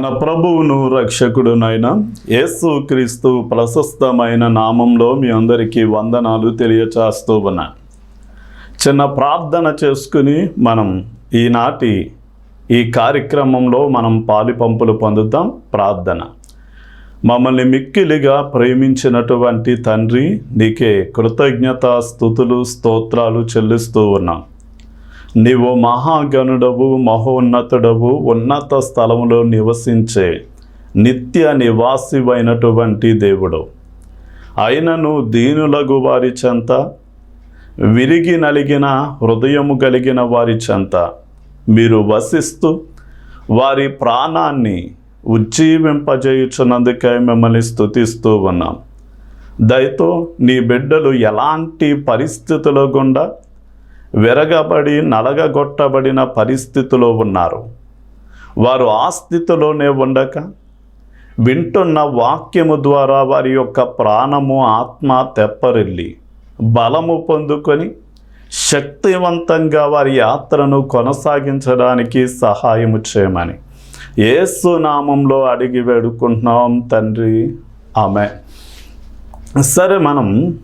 మన ప్రభువును రక్షకుడునైన యేసు క్రీస్తు ప్రశస్తమైన నామంలో మీ అందరికీ వందనాలు తెలియచేస్తూ ఉన్నాను చిన్న ప్రార్థన చేసుకుని మనం ఈనాటి ఈ కార్యక్రమంలో మనం పాలిపంపులు పొందుతాం. ప్రార్థన. మమ్మల్ని మిక్కిలిగా ప్రేమించినటువంటి తండ్రి నీకే కృతజ్ఞత స్థుతులు స్తోత్రాలు చెల్లిస్తూ ఉన్నాం. నీవు మహాగణుడవు మహోన్నతుడవు ఉన్నత స్థలములో నివసించే నిత్య నివాసివైనటువంటి దేవుడు. అయినను దీనులగు వారి చెంత విరిగి నలిగిన హృదయము కలిగిన వారి చెంత. మీరు వసిస్తూ వారి ప్రాణాన్ని ఉజ్జీవింపజేయుచున్నందుకై మిమ్మల్ని స్థుతిస్తూ ఉన్నాం. దయతో నీ బిడ్డలు ఎలాంటి పరిస్థితుల గుండా విరగబడి నలగగొట్టబడిన పరిస్థితిలో ఉన్నారు. వారు ఆ స్థితిలోనే ఉండక వింటున్న వాక్యము ద్వారా వారి యొక్క ప్రాణము ఆత్మ తెప్పరిల్లి బలము పొందుకొని శక్తివంతంగా వారి యాత్రను కొనసాగించడానికి సహాయము చేయమని. ఏసు నామంలో అడిగి వేడుకుంటున్నాం తండ్రి. ఆమె సరే మనం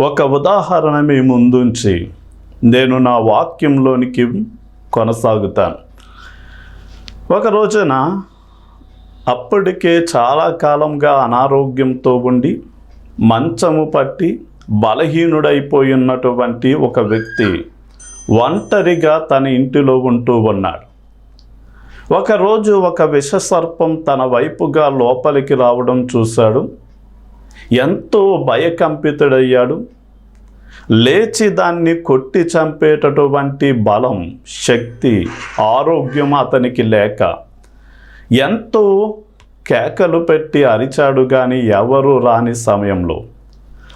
ఒక ఉదాహరణ మీ ముందుంచి నేను నా వాక్యంలోనికి కొనసాగుతాను. ఒక రోజున అప్పటికే చాలా కాలంగా అనారోగ్యంతో ఉండి మంచము పట్టి బలహీనుడైపోయినటువంటి ఒక వ్యక్తి ఒంటరిగా తన ఇంటిలో ఉంటూ ఉన్నాడు. ఒకరోజు ఒక విషసర్పం తన వైపుగా లోపలికి రావడం చూశాడు. ఎంతో భయకంపితుడయ్యాడు. లేచి దాన్ని కొట్టి చంపేటటువంటి బలం శక్తి ఆరోగ్యం అతనికి లేక ఎంతో కేకలు పెట్టి అరిచాడు కానీ ఎవరు రాని సమయంలో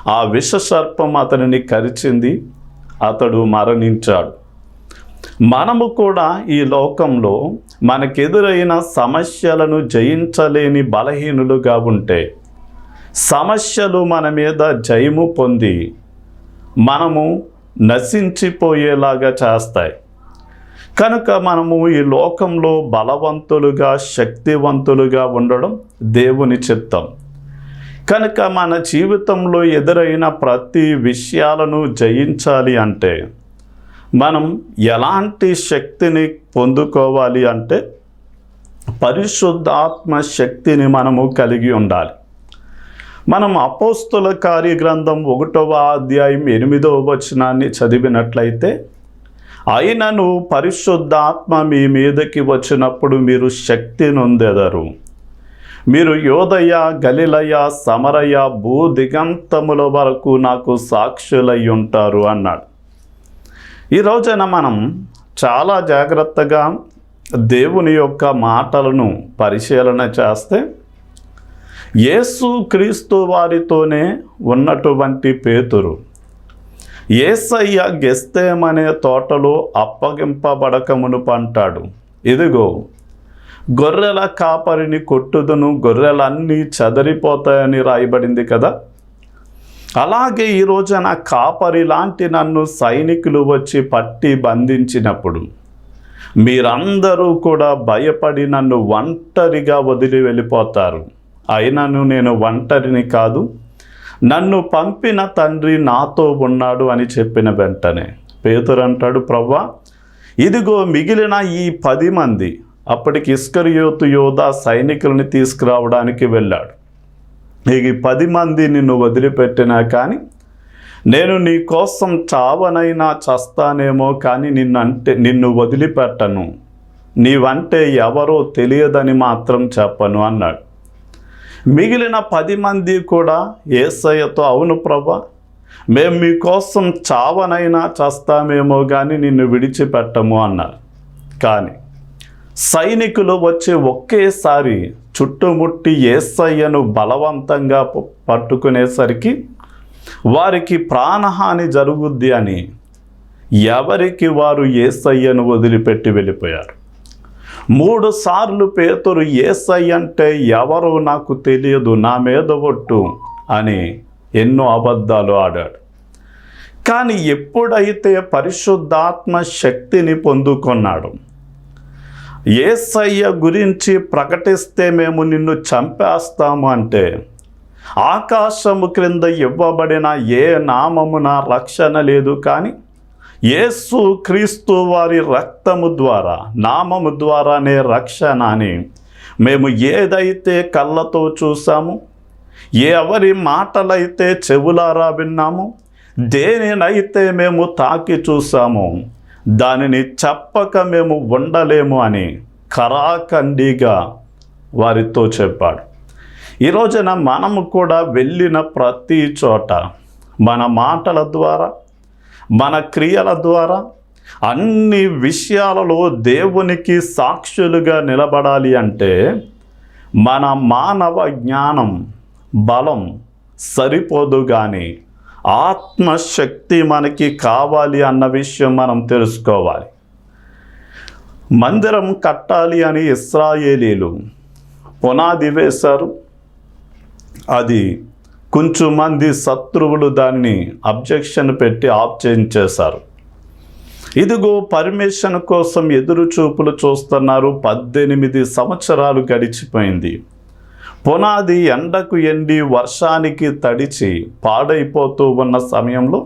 ఆ విషసర్పం అతనిని కరిచింది అతడు మరణించాడు. మనము కూడా ఈ లోకంలో మనకెదురైన సమస్యలను జయించలేని బలహీనులుగా ఉంటే సమస్యలు మన మీద జయము పొంది మనము నశించిపోయేలాగా చేస్తాయి. కనుక మనము ఈ లోకంలో బలవంతులుగా శక్తివంతులుగా ఉండడం దేవుని చిత్తం. కనుక మన జీవితంలో ఎదురైన ప్రతి విషయాలను జయించాలి అంటే మనం ఎలాంటి శక్తిని పొందుకోవాలి అంటే పరిశుద్ధాత్మ శక్తిని మనము కలిగి ఉండాలి. మనం అపోస్తుల కార్యగ్రంథం ఒకటవ అధ్యాయం ఎనిమిదవ వచనాన్ని చదివినట్లయితే అయినను పరిశుద్ధాత్మ మీ మీదకి వచ్చినప్పుడు మీరు శక్తి నొందెదరు. మీరు యోదయ గలిలయ సమరయ భూ దిగంతముల వరకు నాకు సాక్షులై ఉంటారు అన్నాడు. ఈ రోజున మనం చాలా జాగ్రత్తగా దేవుని యొక్క మాటలను పరిశీలన చేస్తే యేసు క్రీస్తు వారితోనే ఉన్నటువంటి పేతురు. ఏసయ్య గెస్తేమనే తోటలో అప్పగింపబడకమును పంటాడు. ఇదిగో గొర్రెల కాపరిని కొట్టుదును గొర్రెలన్నీ చెదరిపోతాయని రాయబడింది కదా. అలాగే ఈ రోజున కాపరి లాంటి నన్ను సైనికులు వచ్చి పట్టి బంధించినప్పుడు మీరందరూ కూడా భయపడి నన్ను ఒంటరిగా వదిలి వెళ్ళిపోతారు. అయినను నేను ఒంటరిని కాదు నన్ను పంపిన తండ్రి నాతో ఉన్నాడు అని చెప్పిన వెంటనే పేతురు అంటాడు ప్రవ్వా ఇదిగో మిగిలిన ఈ పది మంది అప్పటికి ఇస్కరియోతు యోధ సైనికులని తీసుకురావడానికి వెళ్ళాడు. ఈ పది మంది నిన్ను వదిలిపెట్టినా కానీ నేను నీ కోసం చావనైనా చస్తానేమో కానీ నిన్ను అంటే నిన్ను వదిలిపెట్టను. నీవంటే ఎవరో తెలియదని మాత్రం చెప్పను అన్నాడు. మిగిలిన పది మంది కూడా ఏసయ్యతో అవును ప్రభా మేము మీకోసం చావనైనా చేస్తామేమో కానీ నిన్ను విడిచిపెట్టము అన్నారు. కానీ సైనికులు వచ్చి ఒకేసారి చుట్టుముట్టి ఏసయ్యను బలవంతంగా పట్టుకునేసరికి వారికి ప్రాణహాని జరుగుద్ది అని ఎవరికి వారు ఏసయ్యను వదిలిపెట్టి వెళ్ళిపోయారు? మూడు సార్లు పేతురు ఏసై అంటే ఎవరో నాకు తెలియదు నా మీద ఒట్టు అని ఎన్నో అబద్ధాలు ఆడాడు. కానీ ఎప్పుడైతే పరిశుద్ధాత్మ శక్తిని పొందుకున్నాడు ఏసయ్య గురించి ప్రకటిస్తే మేము నిన్ను చంపేస్తాము అంటే ఆకాశము క్రింద ఇవ్వబడిన ఏ నామమున రక్షణ లేదు కానీ యేసు క్రీస్తు వారి రక్తము ద్వారా నామము ద్వారానే రక్షణ అని మేము ఏదైతే కళ్ళతో చూసాము ఎవరి మాటలైతే చెవులారా విన్నాము దేనినైతే మేము తాకి చూసాము దానిని చెప్పక మేము ఉండలేము అని కరాఖండిగా వారితో చెప్పాడు. ఈ రోజున మనము కూడా వెళ్ళిన ప్రతి చోట మన మాటల ద్వారా మన క్రియల ద్వారా అన్ని విషయాలలో దేవునికి సాక్షులుగా నిలబడాలి అంటే మన మానవ జ్ఞానం బలం సరిపోదు కానీ ఆత్మశక్తి మనకి కావాలి అన్న విషయం మనం తెలుసుకోవాలి. మందిరం కట్టాలి అని ఇస్రాయేలీలు పునాది వేశారు. అది కొంచెం మంది శత్రువులు దాన్ని అబ్జెక్షన్ పెట్టి ఆఫ్ చేయించేశారు ఇదిగో పర్మిషన్ కోసం ఎదురు చూపులు చూస్తున్నారు. పద్దెనిమిది సంవత్సరాలు గడిచిపోయింది. పునాది ఎండకు ఎండి వర్షానికి తడిచి పాడైపోతూ ఉన్న సమయంలో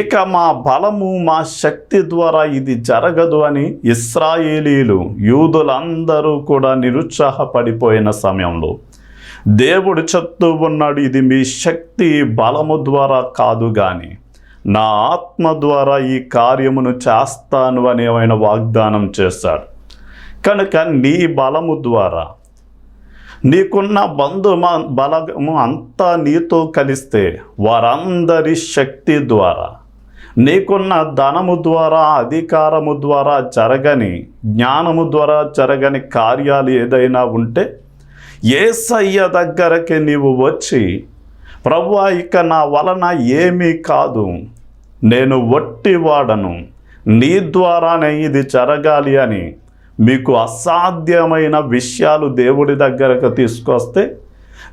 ఇక మా బలము మా శక్తి ద్వారా ఇది జరగదు అని ఇస్రాయేలీలు యూదులందరూ కూడా నిరుత్సాహపడిపోయిన సమయంలో దేవుడు చెప్తూ ఉన్నాడు ఇది మీ శక్తి బలము ద్వారా కాదు కానీ నా ఆత్మ ద్వారా ఈ కార్యమును చేస్తాను అని ఏమైనా వాగ్దానం చేశాడు. కనుక నీ బలము ద్వారా నీకున్న బంధు బలము అంతా నీతో కలిస్తే వారందరి శక్తి ద్వారా నీకున్న ధనము ద్వారా అధికారము ద్వారా జరగని జ్ఞానము ద్వారా జరగని కార్యాలు ఏదైనా ఉంటే ఏసయ్య దగ్గరకి నీవు వచ్చి ప్రభు ఇక నా వలన ఏమీ కాదు. నేను వట్టివాడను నీ ద్వారానే ఇది జరగాలి అని మీకు అసాధ్యమైన విషయాలు దేవుడి దగ్గరకు తీసుకొస్తే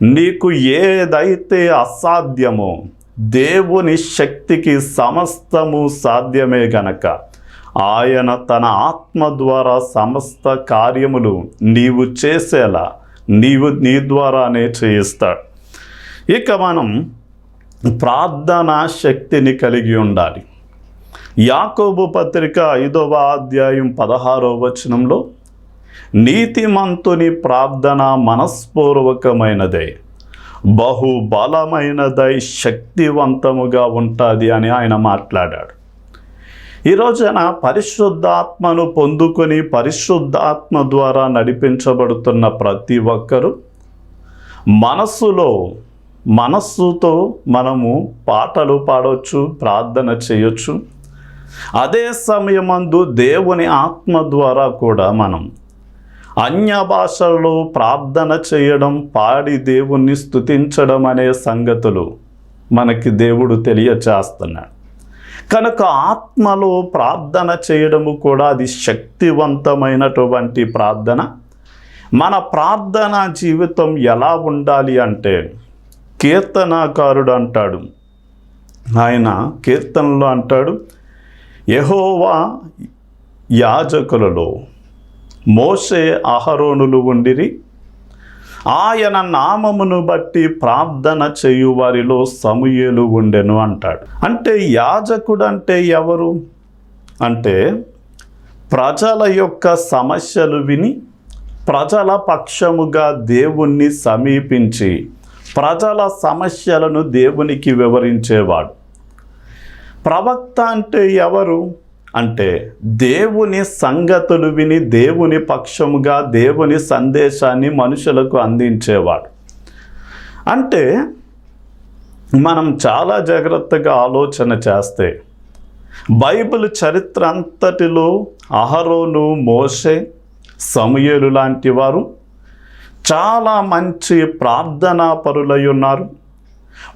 నీకు ఏదైతే అసాధ్యమో దేవుని శక్తికి సమస్తము సాధ్యమే గనక. ఆయన తన ఆత్మ ద్వారా సమస్త కార్యములు నీవు చేసేలా నీవు నీ ద్వారానే చేయిస్తాడు ఇక మనం ప్రార్థనా శక్తిని కలిగి ఉండాలి. యాకోబు పత్రిక ఐదవ అధ్యాయం పదహారవ వచనంలో నీతిమంతుని ప్రార్థన మనస్పూర్వకమైనదే బహుబలమైనదై శక్తివంతముగా ఉంటుంది అని ఆయన మాట్లాడాడు. ఈ రోజున పరిశుద్ధాత్మను పొందుకొని పరిశుద్ధాత్మ ద్వారా నడిపించబడుతున్న ప్రతి ఒక్కరూ మనస్సులో మనస్సుతో మనము పాటలు పాడవచ్చు ప్రార్థన చేయొచ్చు. అదే సమయమందు దేవుని ఆత్మ ద్వారా కూడా మనం అన్య భాషల్లో ప్రార్థన చేయడం పాడి దేవుణ్ణి స్తుతించడం అనే సంగతులు మనకి దేవుడు తెలియచేస్తున్నాడు. కనుక ఆత్మలో ప్రార్థన చేయడము కూడా అది శక్తివంతమైనటువంటి ప్రార్థన. మన ప్రార్థన జీవితం ఎలా ఉండాలి అంటే కీర్తనాకారుడు అంటాడు ఆయన కీర్తనలో అంటాడు యహోవా యాజకులలో మోసే అహరోనులు ఉండిరి ఆయన నామమును బట్టి ప్రార్థన చేయు వారిలో సమూయేలు ఉండెను అంటాడు. అంటే యాజకుడు అంటే ఎవరు? అంటే ప్రజల యొక్క సమస్యలు విని ప్రజల పక్షముగా దేవుణ్ణి సమీపించి ప్రజల సమస్యలను దేవునికి వివరించేవాడు. ప్రవక్త అంటే ఎవరు? అంటే దేవుని సంగతులు విని దేవుని పక్షముగా దేవుని సందేశాన్ని మనుషులకు అందించేవాడు. అంటే మనం చాలా జాగ్రత్తగా ఆలోచన చేస్తే బైబిల్ చరిత్ర అంతటిలో అహరోను మోషే సమయలు లాంటి వారు చాలా మంచి ప్రార్థనా పరులై ఉన్నారు.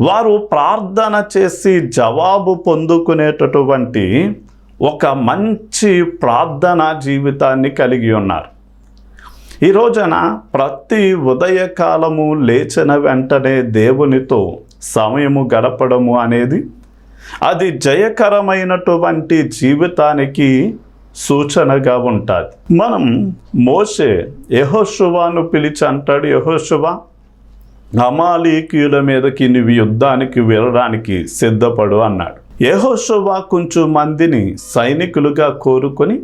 వారు ప్రార్థన చేసి జవాబు పొందుకునేటటువంటి ఒక మంచి ప్రార్థనా జీవితాన్ని కలిగి ఉన్నారు. ఈ రోజున ప్రతి ఉదయకాలము లేచిన వెంటనే దేవునితో సమయము గడపడము అనేది అది జయకరమైనటువంటి జీవితానికి సూచనగా ఉంటుంది. మనం మోసే యహోశువాను పిలిచి అంటాడు యహోశువ అమాలీకీయుల మీదకి నువ్వు యుద్ధానికి వెళ్ళడానికి సిద్ధపడు అన్నాడు. యహోశువా కొంచెం మందిని సైనికులుగా కోరుకొని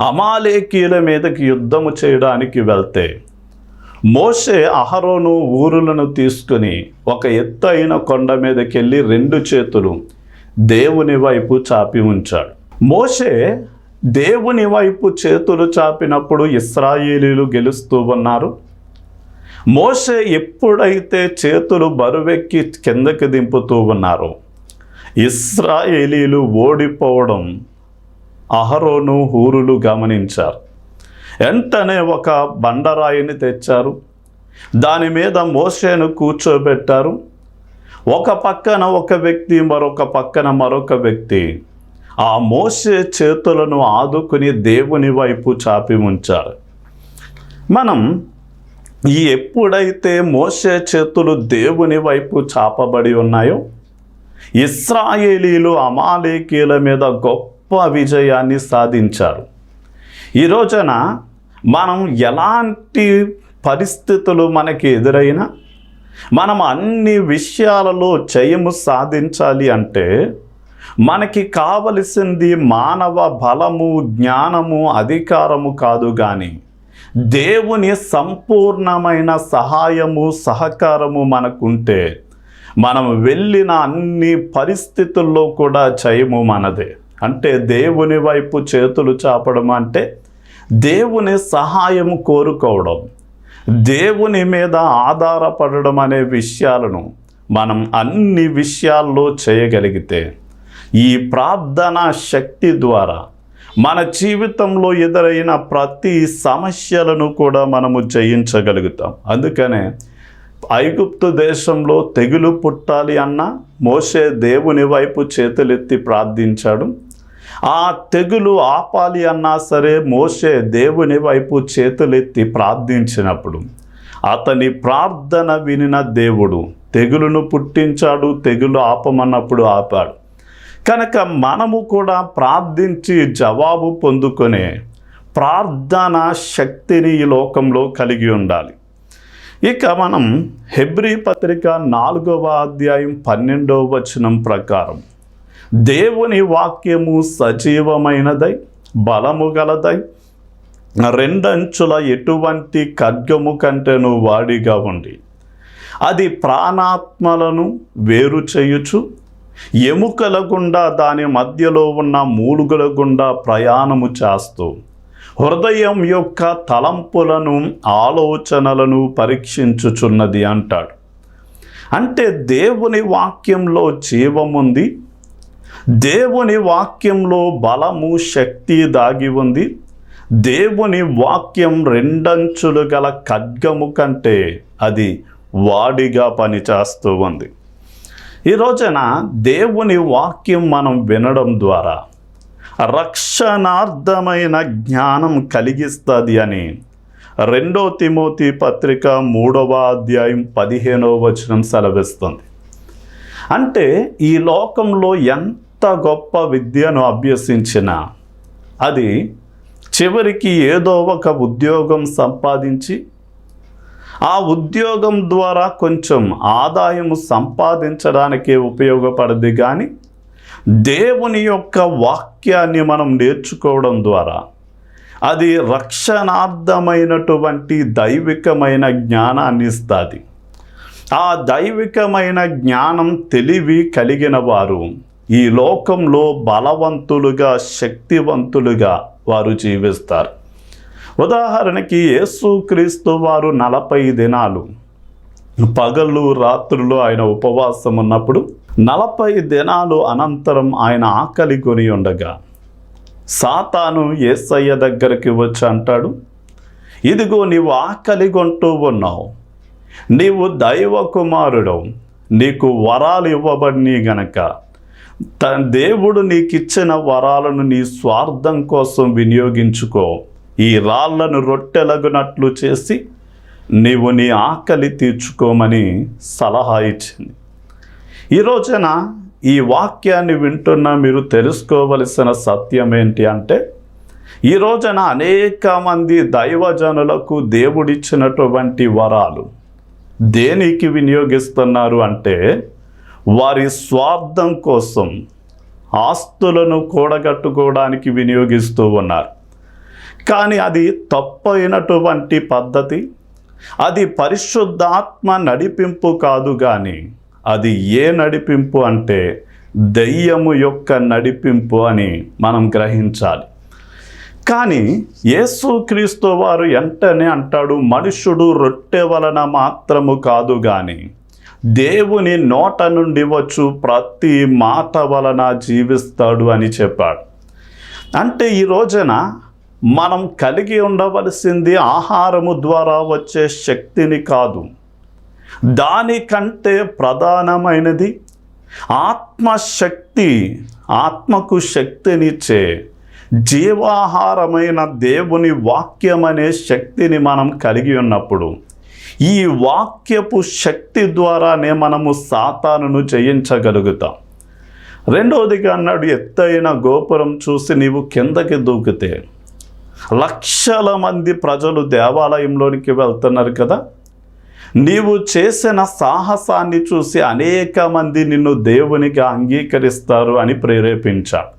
అమాలేకీయుల మీదకి యుద్ధము చేయడానికి వెళ్తే మోషే అహరోను ఊరులను తీసుకుని ఒక ఎత్తైన కొండ మీదకి వెళ్ళి రెండు చేతులు దేవుని వైపు చాపి ఉంచాడు. మోషే దేవుని వైపు చేతులు చాపినప్పుడు ఇస్రాయేలీలు గెలుస్తూ ఉన్నారు. మోషే ఎప్పుడైతే చేతులు బరువెక్కి కిందకి దింపుతూ ఉన్నారో ఇస్రాయేలీలు ఓడిపోవడం అహరోను హూరులు గమనించారు. వెంటనే ఒక బండరాయిని తెచ్చారు. దాని మీద మోసేను కూర్చోబెట్టారు. ఒక పక్కన ఒక వ్యక్తి మరొక పక్కన మరొక వ్యక్తి. ఆ మోసే చేతులను ఆదుకుని దేవుని వైపు చాపి ఉంచారు మనం ఈ ఎప్పుడైతే మోసే చేతులు దేవుని వైపు చాపబడి ఉన్నాయో ఇస్రాయేలీలు అమాలేకీల మీద గొప్ప విజయాన్ని సాధించారు. ఈ రోజున మనం ఎలాంటి పరిస్థితులు మనకి ఎదురైనా మనం అన్ని విషయాలలో జయము సాధించాలి అంటే మనకి కావలసింది మానవ బలము జ్ఞానము అధికారము కాదు కానీ దేవుని సంపూర్ణమైన సహాయము సహకారము మనకుంటే మనం వెళ్ళిన అన్ని పరిస్థితుల్లో కూడా జయము మనదే. అంటే దేవుని వైపు చేతులు చాపడం అంటే దేవుని సహాయం కోరుకోవడం. దేవుని మీద ఆధారపడడం అనే విషయాలను మనం అన్ని విషయాల్లో చేయగలిగితే ఈ ప్రార్థనా శక్తి ద్వారా మన జీవితంలో ఎదురైన ప్రతి సమస్యలను కూడా మనము జయించగలుగుతాం. అందుకనే ఐగుప్తు దేశంలో తెగులు పుట్టాలి అన్న మోసే దేవుని వైపు చేతులెత్తి ప్రార్థించాడు. ఆ తెగులు ఆపాలి అన్నా సరే మోసే దేవుని వైపు చేతులెత్తి ప్రార్థించినప్పుడు అతని ప్రార్థన వినిన దేవుడు తెగులును పుట్టించాడు తెగులు ఆపమన్నప్పుడు ఆపాడు. కనుక మనము కూడా ప్రార్థించి జవాబు పొందుకునే ప్రార్థన శక్తిని ఈ లోకంలో కలిగి ఉండాలి. ఇక మనం హెబ్రీ పత్రిక నాలుగవ అధ్యాయం పన్నెండవ వచనం ప్రకారం దేవుని వాక్యము సజీవమైనదై బలము గలదై రెండంచుల ఎటువంటి ఖడ్గము కంటేను వాడిగా ఉండి అది ప్రాణాత్మలను వేరు చేయుచు ఎముకల గుండా దాని మధ్యలో ఉన్న మూలుగుల గుండా ప్రయాణము చేస్తూ హృదయం యొక్క తలంపులను ఆలోచనలను పరీక్షించుచున్నది అంటాడు. అంటే దేవుని వాక్యంలో జీవముంది దేవుని వాక్యంలో బలము శక్తి దాగి ఉంది దేవుని వాక్యం రెండంచులు గల ఖడ్గము కంటే అది వాడిగా పనిచేస్తూ ఉంది. ఈ రోజున దేవుని వాక్యం మనం వినడం ద్వారా రక్షణార్థమైన జ్ఞానం కలిగిస్తుంది అని. రెండో తిమోతి పత్రిక మూడవ అధ్యాయం పదిహేనవ వచనం సెలవిస్తుంది. అంటే ఈ లోకంలో ఎంత గొప్ప విద్యను అభ్యసించినా అది చివరికి ఏదో ఒక ఉద్యోగం సంపాదించి ఆ ఉద్యోగం ద్వారా కొంచెం ఆదాయం సంపాదించడానికే ఉపయోగపడదు కానీ దేవుని యొక్క వాక్యాన్ని మనం నేర్చుకోవడం ద్వారా అది రక్షణార్థమైనటువంటి దైవికమైన జ్ఞానాన్ని ఇస్తుంది. ఆ దైవికమైన జ్ఞానం తెలివి కలిగిన వారు ఈ లోకంలో బలవంతులుగా శక్తివంతులుగా వారు జీవిస్తారు. ఉదాహరణకి యేసుక్రీస్తు వారు నలభై దినాలు పగలు రాత్రులు ఆయన ఉపవాసం ఉన్నప్పుడు నలభై దినాలు అనంతరం ఆయన ఆకలి కొని ఉండగా సాతాను ఏసయ్య దగ్గరికి వచ్చి అంటాడు ఇదిగో నీవు ఆకలి కొంటూ ఉన్నావు నీవు దైవ కుమారుడు నీకు వరాలు ఇవ్వబడిని గనక తన దేవుడు నీకు ఇచ్చిన వరాలను నీ స్వార్థం కోసం వినియోగించుకో ఈ రాళ్ళను రొట్టెలగునట్లు చేసి నీవు నీ ఆకలి తీర్చుకోమని సలహా ఇచ్చింది. ఈ రోజున ఈ వాక్యాన్ని వింటున్న మీరు తెలుసుకోవలసిన సత్యం ఏంటి అంటే ఈ రోజున అనేక మంది దైవజనులకు దేవుడిచ్చినటువంటి వరాలు దేనికి వినియోగిస్తున్నారు అంటే వారి స్వార్థం కోసం ఆస్తులను కూడగట్టుకోవడానికి వినియోగిస్తూ ఉన్నారు. కానీ అది తప్పైనటువంటి పద్ధతి అది పరిశుద్ధాత్మ నడిపింపు కాదు కానీ అది ఏ నడిపింపు అంటే దెయ్యము యొక్క నడిపింపు అని మనం గ్రహించాలి. కానీ యేసుక్రీస్తు వారు వెంటనే అంటాడు మనుషుడు రొట్టె వలన మాత్రము కాదు కానీ దేవుని నోట నుండి వచ్చు ప్రతి మాట వలన జీవిస్తాడు అని చెప్పాడు. అంటే ఈ రోజున మనం కలిగి ఉండవలసింది ఆహారము ద్వారా వచ్చే శక్తిని కాదు. దానికంటే ప్రధానమైనది ఆత్మశక్తి ఆత్మకు శక్తినిచ్చే జీవాహారమైన దేవుని వాక్యం అనే శక్తిని మనం కలిగి ఉన్నప్పుడు ఈ వాక్యపు శక్తి ద్వారానే మనము సాతానును జయించగలుగుతాం. రెండవదిగా అన్నాడు ఎత్తైన గోపురం చూసి నీవు కిందకి దూకితే లక్షల మంది ప్రజలు దేవాలయంలోనికి వెళ్తున్నారు కదా. నీవు చేసిన సాహసాన్ని చూసి అనేక మంది నిన్ను దేవునికి అంగీకరిస్తారు అని ప్రేరేపించాడు.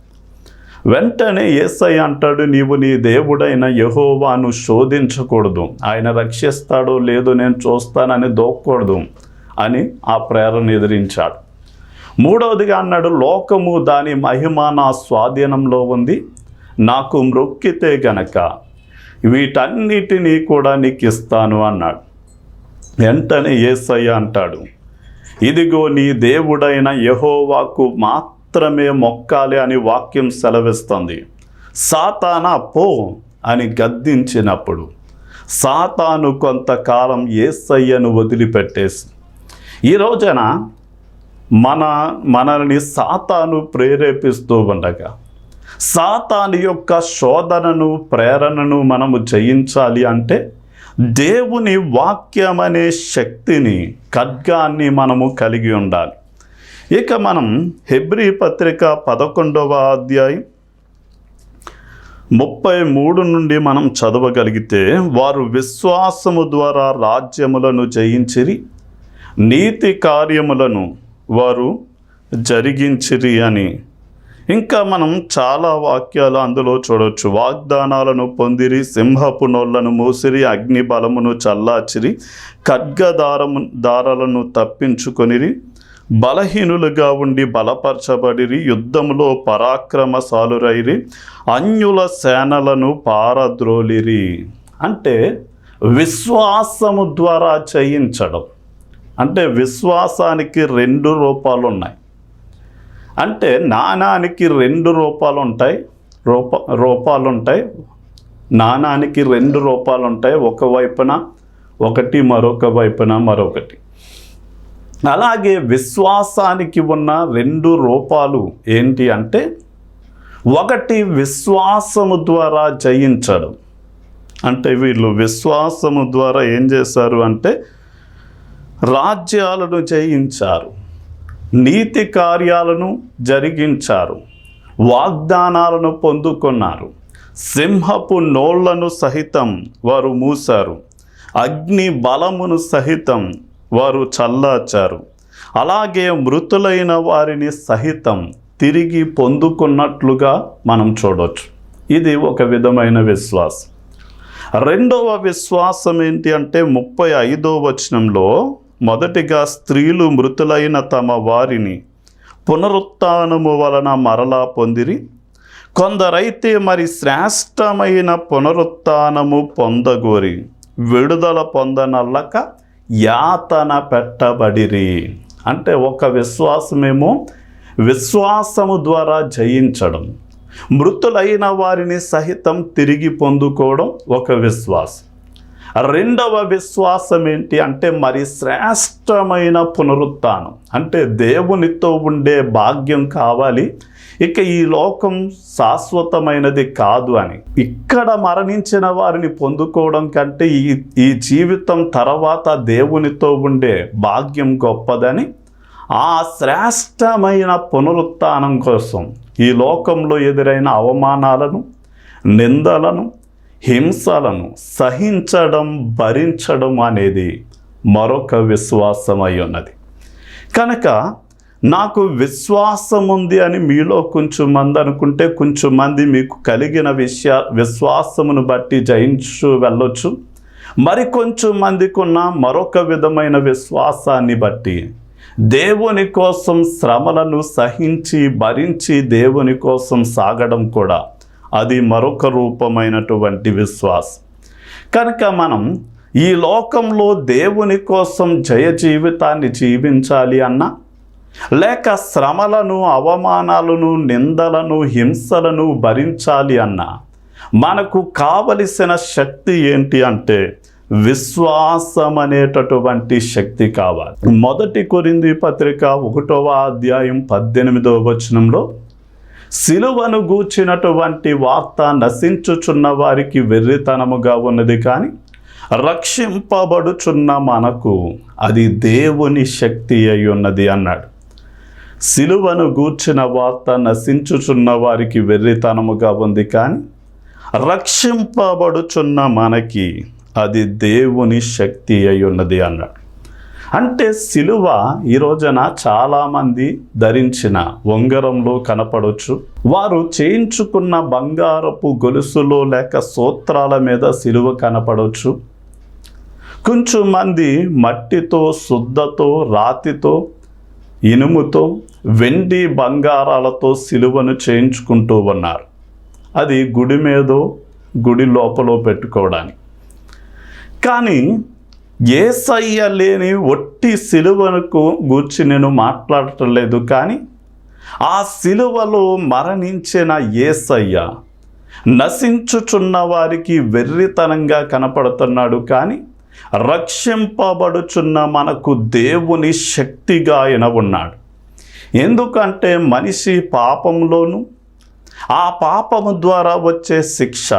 వెంటనే ఏసై అంటాడు నీవు నీ దేవుడైన యహోవాను శోధించకూడదు. ఆయన రక్షిస్తాడో లేదో నేను చూస్తానని దోక్కూడదు అని ఆ ప్రేరణ ఎదిరించాడు. మూడవదిగా అన్నాడు లోకము దాని మహిమ నా స్వాధీనంలో ఉంది. నాకు మ్రొక్కితే గనక వీటన్నిటినీ కూడా నీకు ఇస్తాను అన్నాడు. వెంటనే ఏసయ్య అంటాడు. ఇదిగో నీ దేవుడైన యహోవాకు మాత్రమే మొక్కాలి అని వాక్యం సెలవిస్తుంది. సాతానా పో అని గద్దించినప్పుడు సాతాను కొంతకాలం ఏసయ్యను వదిలిపెట్టేసి ఈ రోజున మన మనల్ని సాతాను ప్రేరేపిస్తూ ఉండగా సాతాను యొక్క శోధనను ప్రేరణను మనము జయించాలి అంటే దేవుని వాక్యం అనే శక్తిని ఖడ్గాన్ని మనము కలిగి ఉండాలి. ఇక మనం హెబ్రీ పత్రిక పదకొండవ అధ్యాయం ముప్పై మూడు నుండి మనం చదవగలిగితే వారు విశ్వాసము ద్వారా రాజ్యములను జయించిరి నీతి కార్యములను వారు జరిగించిరి అని ఇంకా మనం చాలా వాక్యాలు అందులో చూడవచ్చు వాగ్దానాలను పొందిరి సింహపు నోళ్ళను మూసిరి అగ్ని బలమును చల్లాచిరి ఖడ్గదారము దారాలను తప్పించుకొనిరి బలహీనులుగా ఉండి బలపరచబడిరి యుద్ధములో పరాక్రమశాలురైరి అన్యుల సేనలను పారద్రోలిరి. అంటే విశ్వాసము ద్వారా చేయించడం. అంటే విశ్వాసానికి రెండు రూపాలు ఉన్నాయి అంటే నాణానికి రెండు రూపాలు ఉంటాయి రూప రూపాలు ఉంటాయి నాణానికి రెండు రూపాలు ఉంటాయి ఒక వైపున ఒకటి మరొక వైపున మరొకటి. అలాగే విశ్వాసానికి ఉన్న రెండు రూపాలు ఏంటి అంటే ఒకటి విశ్వాసము ద్వారా జయించడం. అంటే వీళ్ళు విశ్వాసము ద్వారా ఏం చేశారు అంటే రాజ్యాలను జయించారు. నీతి కార్యాలను జరిగించారు వాగ్దానాలను పొందుకున్నారు. సింహపు నోళ్ళను సహితం వారు మూశారు. అగ్ని బలమును సహితం వారు చల్లార్చారు. అలాగే మృతులైన వారిని సహితం తిరిగి పొందుకున్నట్లుగా మనం చూడవచ్చు ఇది ఒక విధమైన విశ్వాసం. రెండవ విశ్వాసం ఏంటి అంటే ముప్పై ఐదో వచనంలో మొదటిగా స్త్రీలు మృతులైన తమ వారిని పునరుత్నము వలన మరలా పొందిరి. కొందరైతే మరి శ్రేష్టమైన పునరుత్నము పొందగోరి. విడుదల పొందనల్లక యాతన పెట్టబడిరి. అంటే ఒక విశ్వాసమేమో విశ్వాసము ద్వారా జయించడం. మృతులైన వారిని సహితం తిరిగి పొందుకోవడం ఒక విశ్వాసం. రెండవ విశ్వాసం ఏంటి అంటే మరి శ్రేష్టమైన పునరుత్థానం. అంటే దేవునితో ఉండే భాగ్యం కావాలి. ఇక ఈ లోకం శాశ్వతమైనది కాదు అని. ఇక్కడ మరణించిన వారిని పొందుకోవడం కంటే ఈ ఈ జీవితం తర్వాత దేవునితో ఉండే భాగ్యం గొప్పదని. ఆ శ్రేష్టమైన పునరుత్థానం కోసం ఈ లోకంలో ఎదురైన అవమానాలను నిందలను హింసలను సహించడం భరించడం అనేది మరొక విశ్వాసం అయి ఉన్నది. కనుక నాకు విశ్వాసం ఉంది అని మీలో కొంచెం మంది అనుకుంటే కొంచెం మంది మీకు కలిగిన విషయా విశ్వాసమును బట్టి జయించు వెళ్ళొచ్చు. మరి కొంచెం మందికి ఉన్న మరొక విధమైన విశ్వాసాన్ని బట్టి దేవుని కోసం శ్రమలను సహించి భరించి దేవుని కోసం సాగడం కూడా అది మరొక రూపమైనటువంటి విశ్వాసం. కనుక మనం ఈ లోకంలో దేవుని కోసం జయ జీవితాన్ని జీవించాలి అన్నా లేక శ్రమలను అవమానాలను నిందలను హింసలను భరించాలి అన్నా మనకు కావలసిన శక్తి ఏంటి అంటే విశ్వాసం అనేటటువంటి శక్తి కావాలి. మొదటి కొరింది పత్రిక ఒకటవ అధ్యాయం పద్దెనిమిదవ వచనంలో సిలువను గూర్చినటువంటి వార్త నశించుచున్న వారికి వెర్రితనముగా ఉన్నది కానీ రక్షింపబడుచున్న మనకు అది దేవుని శక్తి అయి ఉన్నది అన్నాడు. సిలువను గూర్చిన వార్త నశించుచున్న వారికి వెర్రితనముగా ఉంది కానీ రక్షింపబడుచున్న మనకి అది దేవుని శక్తి అయి ఉన్నది అన్నాడు. అంటే సిలువ ఈ రోజున చాలామంది ధరించిన ఉంగరంలో కనపడవచ్చు వారు చేయించుకున్న బంగారపు గొలుసులో లేక సూత్రాల మీద సిలువ కనపడవచ్చు కొంచెం మంది మట్టితో శుద్ధతో రాతితో ఇనుముతో వెండి బంగారాలతో సిలువను చేయించుకుంటూ ఉన్నారు. అది గుడి మీదో గుడి లోపల పెట్టుకోవడానికి. కానీ ఏసయ్య లేని ఒట్టి సిలువను గూర్చి నేను మాట్లాడటం లేదు కానీ ఆ సిలువలో మరణించిన ఏసయ్య నశించుచున్న వారికి వెర్రితనంగా కనపడుతున్నాడు కానీ రక్షింపబడుచున్న మనకు దేవుని శక్తిగా ఆయన ఉన్నాడు. ఎందుకంటే మనిషి పాపంలోను ఆ పాపము ద్వారా వచ్చే శిక్ష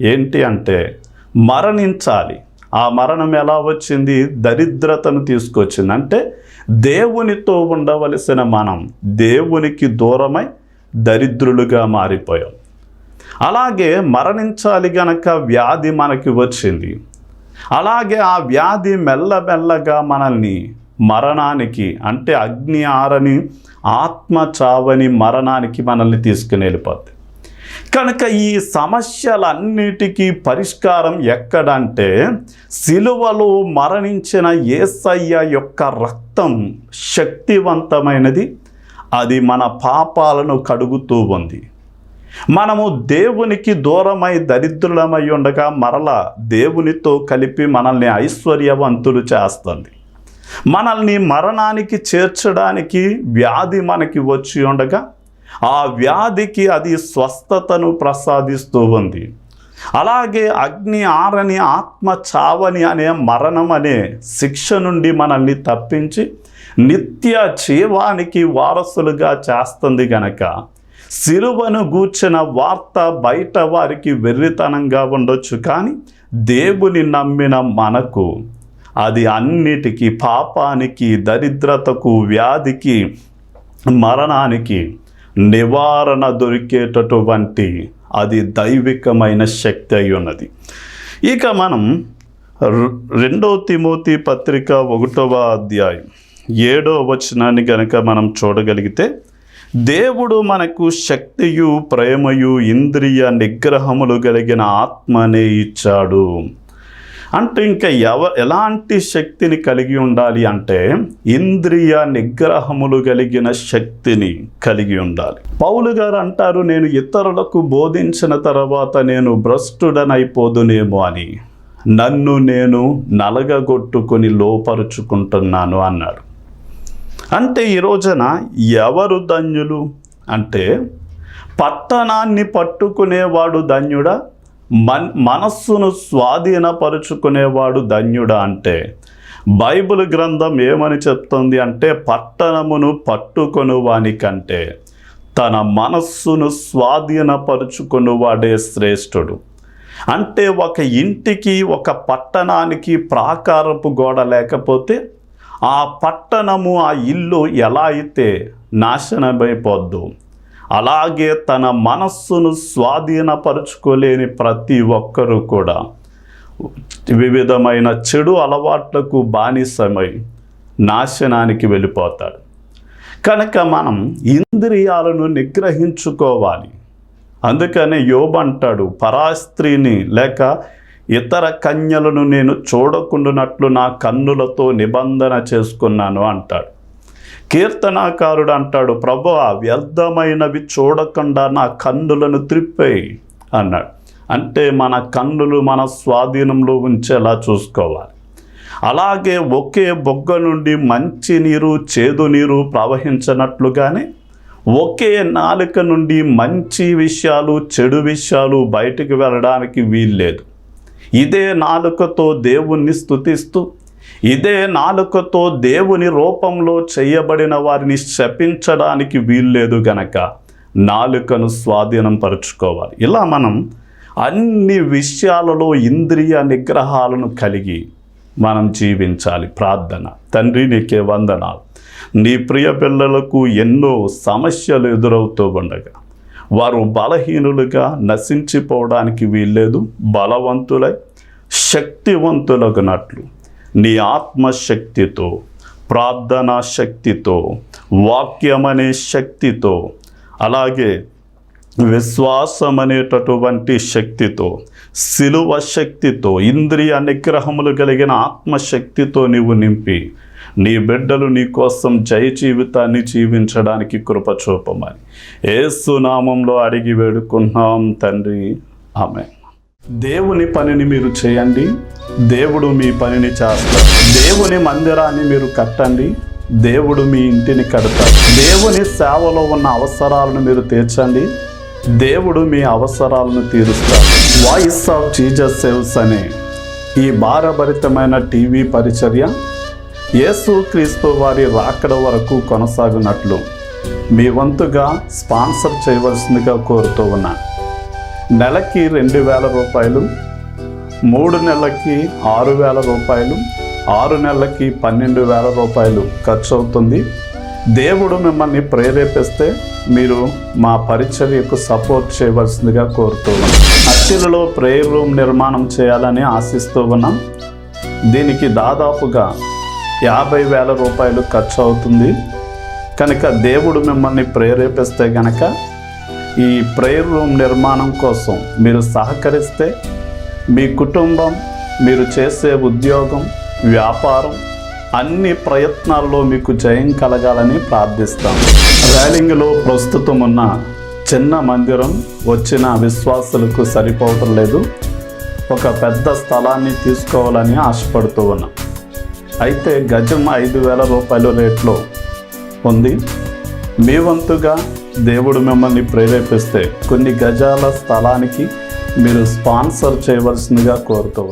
ఏంటి అంటే మరణించాలి. ఆ మరణం ఎలా వచ్చింది? దరిద్రతను తీసుకొచ్చింది. అంటే దేవునితో ఉండవలసిన మనం దేవునికి దూరమై దరిద్రులుగా మారిపోయాం. అలాగే మరణించాలి గనక వ్యాధి మనకి వచ్చింది. అలాగే ఆ వ్యాధి మెల్లమెల్లగా మనల్ని మరణానికి అంటే అగ్ని ఆరని ఆత్మ చావని మరణానికి మనల్ని తీసుకుని వెళ్ళిపోద్ది. కనుక ఈ సమస్యలన్నిటికీ పరిష్కారం ఎక్కడంటే సిలువలో మరణించిన ఏసయ్య యొక్క రక్తం శక్తివంతమైనది. అది మన పాపాలను కడుగుతూ ఉంది. మనము దేవునికి దూరమై దరిద్రులమై ఉండగా మరల దేవునితో కలిపి మనల్ని ఐశ్వర్యవంతులు చేస్తుంది. మనల్ని మరణానికి చేర్చడానికి వ్యాధి మనకి వచ్చి ఉండగా ఆ వ్యాధికి అది స్వస్థతను ప్రసాదిస్తూ ఉంది. అలాగే అగ్ని ఆరని ఆత్మ చావని అనే మరణం అనే శిక్ష నుండి మనల్ని తప్పించి నిత్య జీవానికి వారసులుగా చేస్తుంది గనక సిలువను గూర్చిన వార్త బయట వారికి వెర్రితనంగా ఉండొచ్చు కానీ దేవుని నమ్మిన మనకు అది అన్నిటికీ పాపానికి దరిద్రతకు వ్యాధికి మరణానికి నివారణ దొరికేటటువంటి అది దైవికమైన శక్తి అయి ఉన్నది. ఇక మనం రెండో తిమోతి పత్రిక ఒకటవ అధ్యాయం ఏడో వచనాన్ని గనక మనం చూడగలిగితే దేవుడు మనకు శక్తియు ప్రేమయు ఇంద్రియ నిగ్రహములు కలిగిన ఆత్మనే ఇచ్చాడు. అంటే ఇంకా ఎవ ఎలాంటి శక్తిని కలిగి ఉండాలి అంటే ఇంద్రియ నిగ్రహములు కలిగిన శక్తిని కలిగి ఉండాలి. పౌలు గారు అంటారు నేను ఇతరులకు బోధించిన తర్వాత నేను భ్రష్టుడనైపోదునేమో అని. నన్ను నేను నలగగొట్టుకొని లోపరుచుకుంటున్నాను అన్నాడు. అంటే ఈ రోజున ఎవరు ధన్యులు? అంటే పట్టణాన్ని పట్టుకునేవాడు ధన్యుడా? మన్ మనస్సును స్వాధీనపరుచుకునేవాడు ధన్యుడా అంటే బైబిల్ గ్రంథం ఏమని చెప్తుంది అంటే పట్టణమును పట్టుకొను వానికంటే తన మనస్సును స్వాధీనపరుచుకుని వాడే శ్రేష్ఠుడు. అంటే ఒక ఇంటికి ఒక పట్టణానికి ప్రాకారపు గోడ లేకపోతే ఆ పట్టణము ఆ ఇల్లు ఎలా అయితే నాశనమైపోద్దు అలాగే తన మనస్సును స్వాధీనపరుచుకోలేని ప్రతి ఒక్కరూ కూడా వివిధమైన చెడు అలవాట్లకు బానిసమై నాశనానికి వెళ్ళిపోతాడు కనుక మనం ఇంద్రియాలను నిగ్రహించుకోవాలి. అందుకనే యోబంటాడు పరాస్త్రీని లేక ఇతర కన్యలను నేను చూడకుండానట్లు నా కన్నులతో నిబంధన చేసుకున్నాను అంటాడు. కీర్తనాకారుడు అంటాడు ప్రభు వ్యర్థమైనవి చూడకుండా నా కన్నులను త్రిప్పేయి అన్నాడు. అంటే మన కన్నులు మన స్వాధీనంలో ఉంచేలా చూసుకోవాలి. అలాగే ఒకే బొగ్గ నుండి మంచి నీరు చేదు నీరు ప్రవహించినట్లుగానే ఒకే నాలుక నుండి మంచి విషయాలు చెడు విషయాలు బయటికి వెళ్ళడానికి వీల్లేదు. ఇదే నాలుకతో దేవుణ్ణి స్థుతిస్తూ ఇదే నాలుకతో దేవుని రూపంలో చేయబడిన వారిని శపించడానికి వీల్లేదు గనక నాలుకను స్వాధీనం పరుచుకోవాలి. ఇలా మనం అన్ని విషయాలలో ఇంద్రియ నిగ్రహాలను కలిగి మనం జీవించాలి. ప్రార్థన. తండ్రి నీకే వందనాలు. నీ ప్రియ పిల్లలకు ఎన్నో సమస్యలు ఎదురవుతూ ఉండగా వారు బలహీనులుగా నశించిపోవడానికి వీల్లేదు. బలవంతులై శక్తివంతులగునట్లు. నీ ఆత్మశక్తితో ప్రార్థనా శక్తితో వాక్యమనే శక్తితో అలాగే విశ్వాసం అనేటటువంటి శక్తితో సిలువ శక్తితో ఇంద్రియ నిగ్రహములు కలిగిన ఆత్మశక్తితో నీవు నింపి నీ బిడ్డలు నీ కోసం జయ జీవితాన్ని జీవించడానికి కృప చూపమని. అడిగి వేడుకున్నాం తండ్రి. ఆమె దేవుని పనిని మీరు చేయండి. దేవుడు మీ పనిని చేస్తారు దేవుని మందిరాన్ని మీరు కట్టండి. దేవుడు మీ ఇంటిని కడతాడు. దేవుని సేవలో ఉన్న అవసరాలను మీరు తీర్చండి. దేవుడు మీ అవసరాలను తీరుస్తాడు. వాయిస్ ఆఫ్ జీజస్ సేవ్స్ అనే ఈ భారభరితమైన టీవీ పరిచర్య యేసు క్రీస్తు వారి రాకడ వరకు కొనసాగినట్లు మీ వంతుగా స్పాన్సర్ చేయవలసిందిగా కోరుతూ ఉన్నాను. నెలకి రెండు వేల రూపాయలు మూడు నెలలకి ఆరు వేల రూపాయలు ఆరు నెలలకి పన్నెండు వేల రూపాయలు ఖర్చు అవుతుంది దేవుడు మిమ్మల్ని ప్రేరేపిస్తే మీరు మా పరిచర్యకు సపోర్ట్ చేయవలసిందిగా కోరుతూ ఉన్నాం అత్తిలలో ప్రేయర్ రూమ్ నిర్మాణం చేయాలని ఆశిస్తూ ఉన్నాం. దీనికి దాదాపుగా యాభై వేల రూపాయలు ఖర్చు అవుతుంది కనుక దేవుడు మిమ్మల్ని ప్రేరేపిస్తే గనక ఈ ప్రేయర్ రూమ్ నిర్మాణం కోసం మీరు సహకరిస్తే మీ కుటుంబం మీరు చేసే ఉద్యోగం వ్యాపారం అన్ని ప్రయత్నాల్లో మీకు జయం కలగాలని ప్రార్థిస్తాం. ర్యాలింగ్లో ప్రస్తుతం ఉన్న చిన్న మందిరం వచ్చిన విశ్వాసులకు సరిపోవటం లేదు. ఒక పెద్ద స్థలాన్ని తీసుకోవాలని ఆశపడుతూ ఉన్నాం. అయితే గజం ఐదు వేల రూపాయల రేట్లో ఉంది. మీ వంతుగా దేవుడు మిమ్మల్ని ప్రేరేపిస్తే కొన్ని గజాల స్థలానికి మీరు స్పాన్సర్ చేయవలసిందిగా కోరుతూ